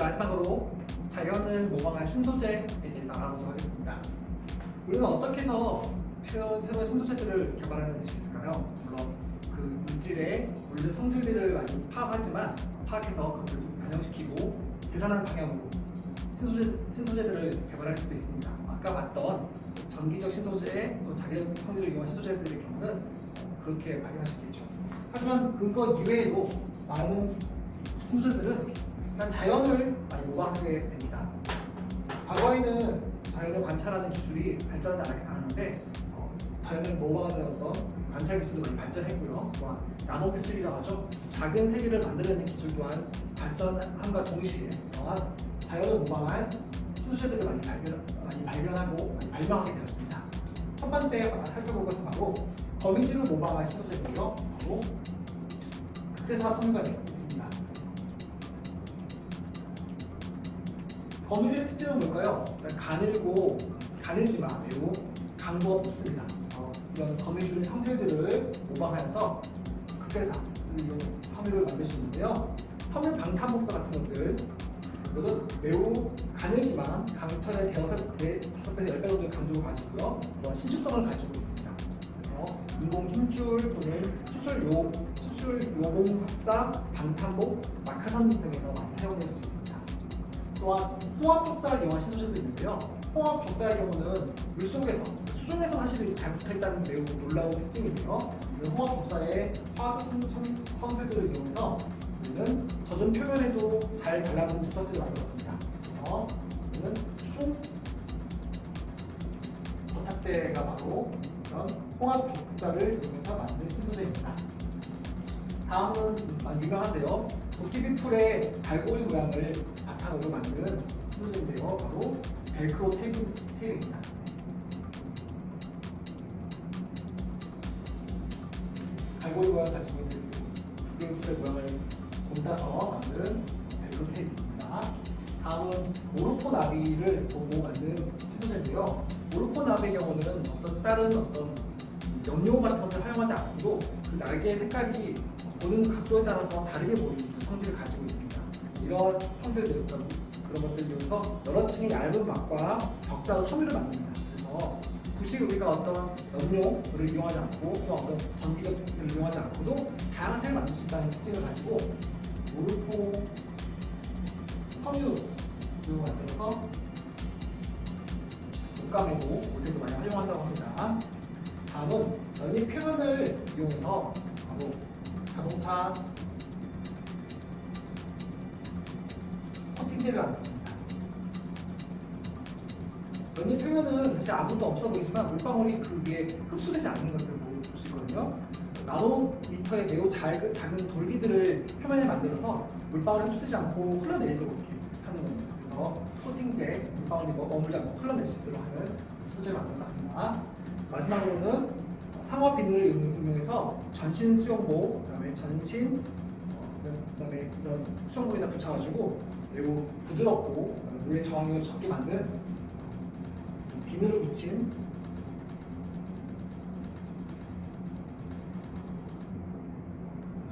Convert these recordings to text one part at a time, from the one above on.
마지막으로 자연을 모방한 신소재에 대해서 알아보도록 하겠습니다. 우리는 어떻게 해서 새로운, 새로운 신소재들을 개발해낼 수 있을까요? 물론 그 물질의 물질 성질들을 많이 파악하지만 파악해서 그것을 좀 반영시키고 계산하는 방향으로 신소재, 신소재들을 개발할 수도 있습니다. 아까 봤던 전기적 신소재 또 자연 성질을 이용한 신소재들의 경우는 그렇게 발견할 수 있겠죠. 하지만 그것 이외에도 많은 신소재들은 일단 자연을 많이 모방하게 됩니다. 과거에는 자연을 관찰하는 기술이 발전하지 않- 않았는데 어, 자연을 모방하는 어떤 그 관찰 기술도 많이 발전했고요. 또한 나노 기술이라고 하죠. 작은 세계를 만들어내는 기술 또한 발전함과 동시에 또한 자연을 모방한 신소재들을 많이 발견, 많이 발견하고 많이 발명하게 되었습니다. 첫 번째 살펴볼 것은 바로 거미줄을 모방한 신소재고요. 바로 극세사 섬유가 있- 있습니다. 거미줄의 특징은 뭘까요? 가늘고 가늘지만 매우 강도가 높습니다. 그래서 이런 거미줄의 성질들을 모방하여서 극세사를 이용해서 섬유를 만들 수 있는데요. 섬유 방탄복과 같은 것들 이거는 매우 가늘지만 강철의 대여섯 대 다섯 배에서 열배 정도의 강도를 가지고요. 이런 신축성을 가지고 있습니다. 그래서 인공 힘줄 또는 수술 요 수술 요공 합사 방탄복 마카선 등에서 많이 사용될 수 있습니다. 또한 홍합 족사를 이용한 신소재도 있는데요. 홍합 족사의 경우는 물 속에서 수중에서 사실 잘 붙어있다는 매우 놀라운 특징인데요. 이 홍합 족사의 화학적 성- 성- 성질들을 이용해서 우리는 젖은 표면에도 잘 달라붙는 집합질을 만들었습니다. 그래서 우리는 수중 저착제가 바로 이런 홍합 족사를 이용해서 만든 신소재입니다. 다음은 많이 유명한데요. 도끼비풀의 갈고리 모양을 바탕으로 만든 신소재인데요. 바로 벨크로 테이프, 테이프입니다. 갈고리 모양 가지고 있는 도끼비풀의 모양을 본따서 만든 벨크로 테이프 있습니다. 다음은 모로코 나비를 보고 만든 신소재인데요. 모로코 나비의 경우는 어떤 다른 어떤 연료 같은 것을 활용하지 않고도 그 날개의 색깔이 보는 각도에 따라서 다르게 보이는 그 성질을 가지고 있습니다. 이런 성질들 그런, 그런 것들을 이용해서 여러 층의 얇은 막과 벽자로 섬유를 만듭니다. 그래서 굳이 우리가 어떤 연료를 이용하지 않고 또 어떤 전기적 을 이용하지 않고도 다양한 색을 만들 수 있다는 특징을 가지고 모르포 섬유를 만들어서 옷감이고 옷에도 많이 활용한다고 합니다. 다음은 연잎 표면을 이용해서 바로 자동차 코팅제를 만들었습니다. 연잎 표면은 사실 아무것도 없어 보이지만 물방울이 그 위에 흡수되지 않는 것들을 볼 수 있거든요. 나노미터의 매우 작은, 작은 돌기들을 표면에 만들어서 물방울이 흡수되지 않고 흘러내리도록 이렇게 하는 겁니다. 그래서 코팅제, 물방울이 뭐 머물지 않고 흘러낼 수 있도록 하는 소재를 만들어갑니다. 마지막으로는 상어 비늘을 이용해서 전신 수영복, 그다음에 전신, 어, 그다음에 이런 수영복에다 붙여가지고 매우 부드럽고 물의 저항력을 적게 만든 비늘을 붙인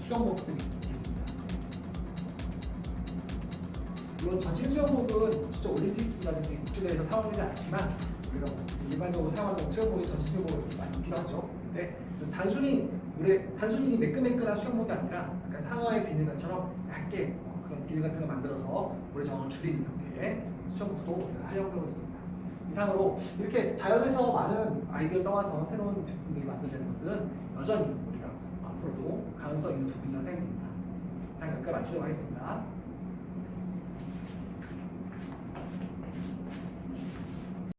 수영복들이 있습니다. 물론 전신 수영복은 진짜 올림픽이라든지 국제대회에서 사용되지 않지만 우리가 뭐 일반적으로 사용하는 수영복이 전신 수영복이 많이 있기도 하죠. 근데 단순히 물에 단순히 매끈매끈한 수영복이 아니라 약간 상어의 비늘처럼 얇게 어, 그런 비늘 같은 걸 만들어서 물의 저항을 줄이는 형태의 수영복도 우리가 활용하고 있습니다. 이상으로 이렇게 자연에서 많은 아이디어를 떠와서 새로운 제품들을 만들려는 것들은 여전히 우리가 앞으로도 가능성 있는 부분이라고 생각됩니다. 이상 여기까지 마치도록 하겠습니다.